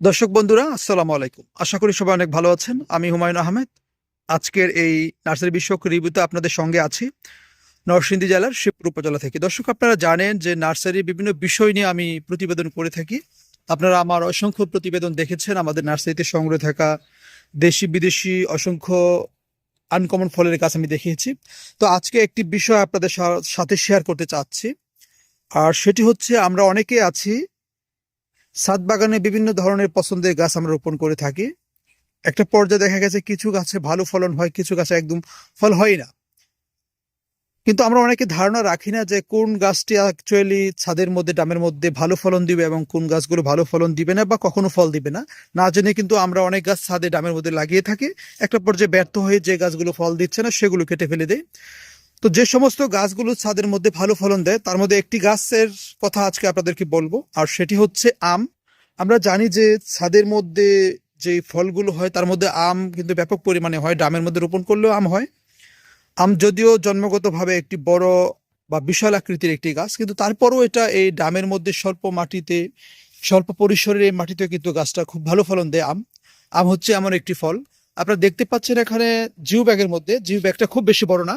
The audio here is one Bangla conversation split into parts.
দর্শক বন্ধুরা, আসসালামু আলাইকুম। আশা করি সবাই অনেক ভালো আছেন। আমি হুমায়ুন আহমেদ। আজকের এই নার্সারি বিষয়ক রিভিউতে আপনাদের সঙ্গে আছি নরসিংদী জেলার শিবপুর উপজেলা থেকে। দর্শক, আপনারা জানেন যে নার্সারি বিভিন্ন বিষয় নিয়ে আমি প্রতিবেদন করে থাকি। আপনারা আমার অসংখ্য প্রতিবেদন দেখেছেন। আমাদের নার্সারিতে সংগ্রহে থাকা দেশি, বিদেশি, অসংখ্য আনকমন ফলের গাছ আমি দেখিয়েছি। তো আজকে একটি বিষয় আপনাদের সাথে শেয়ার করতে চাচ্ছি। আর সেটি হচ্ছে, আমরা অনেকে আছি ছাদ বাগানে বিভিন্ন ধরনের পছন্দের গাছ আমরা রোপণ করে থাকি। একটা পর্যায়ে দেখা গেছে কিছু গাছে ভালো ফলন হয়, কিছু গাছে একদম ফল হয় না। কিন্তু আমরা অনেকে ধারণা রাখি না যে কোন গাছটি অ্যাকচুয়ালি ছাদের মধ্যে, ডামের মধ্যে ভালো ফলন দিবে এবং কোন গাছগুলো ভালো ফলন দিবে না বা কখনো ফল দিবে না। না জেনে কিন্তু আমরা অনেক গাছ ছাদে, ডামের মধ্যে লাগিয়ে থাকি। একটা পর্যায়ে ব্যর্থ হয়ে যে গাছগুলো ফল দিচ্ছে না, সেগুলো কেটে ফেলে দেয় তো যে সমস্ত গাছগুলো ছাদের মধ্যে ভালো ফলন দেয়, তার মধ্যে একটি গাছের কথা আজকে আপনাদেরকে বলব, আর সেটি হচ্ছে আম। আমরা জানি যে ছাদের মধ্যে যে ফলগুলো হয়, তার মধ্যে আম কিন্তু ব্যাপক পরিমাণে হয়, ডামের মধ্যে রোপণ করলেও আম হয়। আম যদিও জন্মগতভাবে একটি বড় বা বিশাল আকৃতির একটি গাছ, কিন্তু তারপরও এটা এই ডামের মধ্যে স্বল্প মাটিতে, স্বল্প পরিসরের এই মাটিতে কিন্তু গাছটা খুব ভালো ফলন দেয় আম। আম হচ্ছে এমন একটি ফল। আপনারা দেখতে পাচ্ছেন এখানে জিও ব্যাগের মধ্যে, জিও ব্যাগটা খুব বেশি বড় না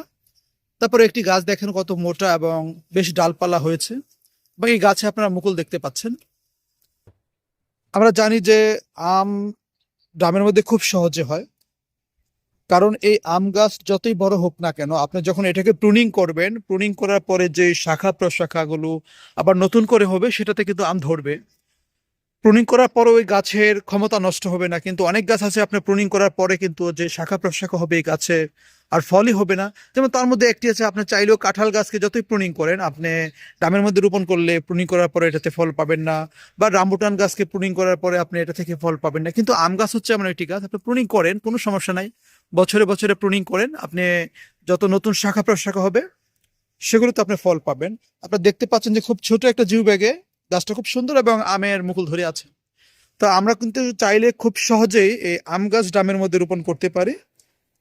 তারপরে একটি গাছ দেখেন কত মোটা এবং বেশ ডালপালা হয়েছে। এই গাছে আপনারা মুকুল দেখতে পাচ্ছেন। আমরা জানি যে আম ডামের মধ্যে খুব সহজে হয়। কারণ এই আম গাছ যতই বড় হোক না কেন, আপনি যখন এটাকে প্রুনিং করবেন প্রুনিং করার পরে যে শাখা প্রশাখাগুলো আবার নতুন করে হবে, সেটাতে কিন্তু আম ধরবে। প্রুনিং করার পরে ওই গাছের ক্ষমতা নষ্ট হবে না, কিন্তু অনেক গাছ আছে, আপনি প্রুনিং করার পরে কিন্তু যে শাখা প্রশাখা হবে এই গাছে আর ফলই হবে না। যেমন তার মধ্যে একটি আছে, আপনি চাইলেও কাঁঠাল গাছকে যতই প্রুনিং করেন, আপনি ডামের মধ্যে রোপণ করলে প্রুনিং করার পরে এটাতে ফল পাবেন না, বা রামবুটান গাছকে প্রুনিং করার পরে আপনি এটা থেকে ফল পাবেন না। কিন্তু আম গাছ হচ্ছে এমন একটি গাছ, আপনি প্রুনিং করেন, কোনো সমস্যা নাই। বছরে বছরে প্রুনিং করেন, আপনি যত নতুন শাখা প্রশাখা হবে, সেগুলোতে আপনি ফল পাবেন। আপনারা দেখতে পাচ্ছেন যে খুব ছোট একটা জিউ ব্যাগে গাছটা খুব সুন্দর এবং আমের মুকুল ধরে আছে। তো আমরা কিন্তু চাইলে খুব সহজেই এই আম গাছ ডামের মধ্যে রোপণ করতে পারি।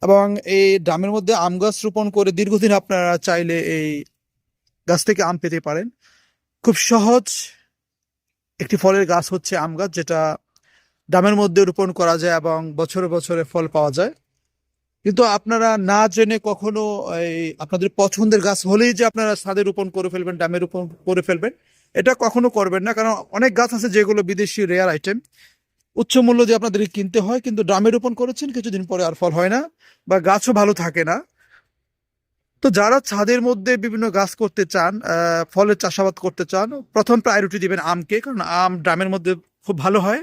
এবং এই ডামের মধ্যে আম গাছ রোপণ করে দীর্ঘদিন আপনারা চাইলে এই গাছ থেকে আম পেতে পারেন। খুব সহজ একটি ফলের গাছ হচ্ছে আম গাছ, যেটা ডামের মধ্যে রোপণ করা যায় এবং বছরে বছরে ফল পাওয়া যায়। কিন্তু আপনারা না জেনে কখনো এই আপনাদের পছন্দের গাছ হলেই যে আপনারা ছাদে রোপণ করে ফেলবেন ডামে রোপণ করে ফেলবেন, এটা কখনো করবেন না। কারণ অনেক গাছ আছে যেগুলো বিদেশি রেয়ার আইটেম উচ্চ মূল্য দিয়ে আপনাদের কিনতে হয়, কিন্তু ড্রামে রোপণ করেছেন, কিছুদিন পরে আর ফল হয় না বা গাছও ভালো থাকে না। তো যারা ছাদের মধ্যে বিভিন্ন গাছ করতে চান ফলের চাষাবাদ করতে চান, প্রথম প্রায়োরিটি দিবেন আমকে, কারণ আম ড্রামের মধ্যে খুব ভালো হয়।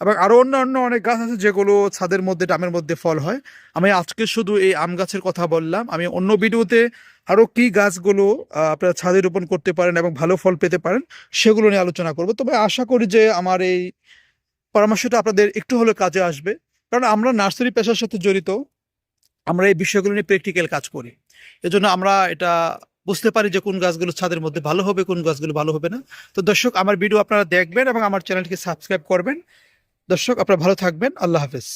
এবং আরও অন্যান্য অনেক গাছ আছে যেগুলো ছাদের মধ্যে, ড্রামের মধ্যে ফল হয়। আমি আজকে শুধু এই আম গাছের কথা বললাম। আমি অন্য ভিডিওতে আরও কি গাছগুলো আপনারা ছাদে রোপণ করতে পারেন এবং ভালো ফল পেতে পারেন, সেগুলো নিয়ে আলোচনা করব। তবে আশা করি যে আমার এই পরামর্শটা আপনাদের একটু হলেও কাজে আসবে। কারণ আমরা নার্সারি পেশার সাথে জড়িত, আমরা এই বিষয়গুলো নিয়ে প্র্যাকটিক্যাল কাজ করি। এজন্য আমরা এটা বুঝতে পারি যে কোন গাছগুলো ছাদের মধ্যে ভালো হবে, কোন গাছগুলো ভালো হবে না। তো দর্শক, আমার ভিডিও আপনারা দেখবেন এবং আমার চ্যানেলটিকে সাবস্ক্রাইব করবেন। দর্শক, আপনারা ভালো থাকবেন। আল্লাহ হাফেজ।